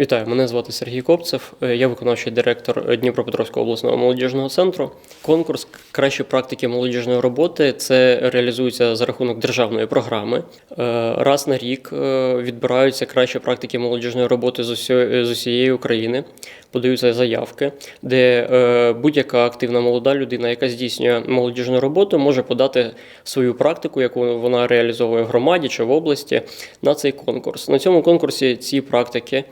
Вітаю, мене звати Сергій Копцев. е, Я виконавчий директор Дніпропетровського обласного молодіжного центру. Конкурс кращі практики молодіжної роботи це реалізується за рахунок державної програми. Е, Раз на рік е, відбираються кращі практики молодіжної роботи з усієї, України, подаються заявки, де е, будь-яка активна молода людина, яка здійснює молодіжну роботу, може подати свою практику, яку вона реалізовує в громаді чи в області, на цей конкурс. На цьому конкурсі ці практики.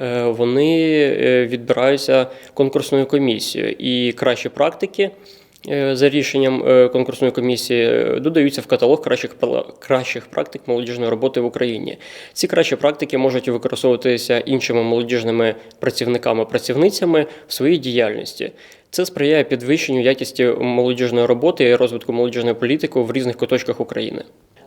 Е, вони е, відбираються конкурсною комісією, і кращі практики е, за рішенням конкурсної комісії додаються в каталог кращих кращих практик молодіжної роботи в Україні. Ці кращі практики можуть використовуватися іншими молодіжними працівниками працівницями в своїй діяльності. Це сприяє підвищенню якості молодіжної роботи і розвитку молодіжної політики в різних куточках України.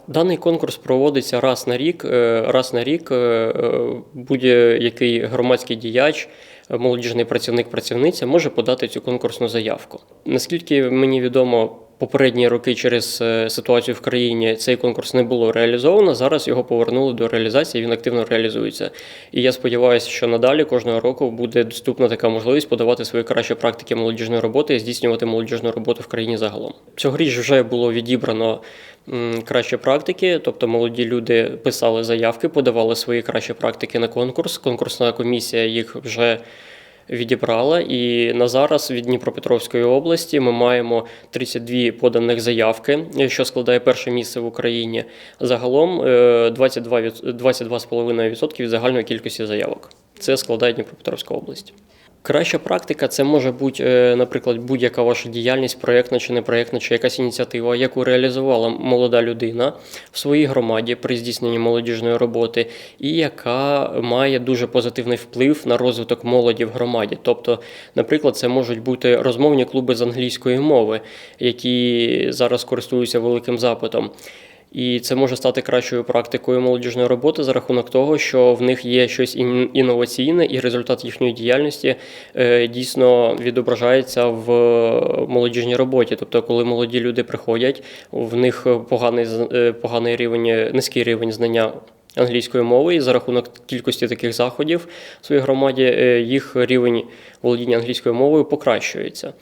Даний конкурс проводиться раз на рік. Е, Раз на рік е, е, будь-який громадський діяч, молодіжний працівник, працівниця може подати цю конкурсну заявку. Наскільки мені відомо, попередні роки через е, ситуацію в країні цей конкурс не було реалізовано. Зараз його повернули до реалізації. Він активно реалізується. І я сподіваюся, що надалі кожного року буде доступна така можливість подавати свої кращі практики молодіжної роботи і здійснювати молодіжну роботу в країні загалом. Цьогоріч вже було відібрано кращі практики, тобто молоді люди писали заявки, подавали свої кращі практики на конкурс. Конкурсна комісія їх вже відібрала. І на зараз від Дніпропетровської області ми маємо 32 поданих заявки, що складає перше місце в Україні. Загалом е, 22 від- 22,5% від загальної кількості заявок. Це складає Дніпропетровська область. Краща практика це може бути, е, наприклад, будь-яка ваша діяльність, проєктна чи непроєктна, чи якась ініціатива, яку реалізувала молода людина в своїй громаді при здійсненні молодіжної роботи, і яка має дуже позитивний вплив на розвиток молоді в громаді. Тобто, наприклад, це можуть бути розмовні клуби з англійської мови, які зараз користуються великим запитом. І це може стати кращою практикою молодіжної роботи за рахунок того, що в них є щось ін- інноваційне, і результат їхньої діяльності е, дійсно відображається в молодіжній роботі. Тобто, коли молоді люди приходять, в них поганий е, поганий рівень, низький рівень знання. Англійської мови і за рахунок кількості таких заходів в своїй громаді е, їх рівень володіння англійською мовою покращується.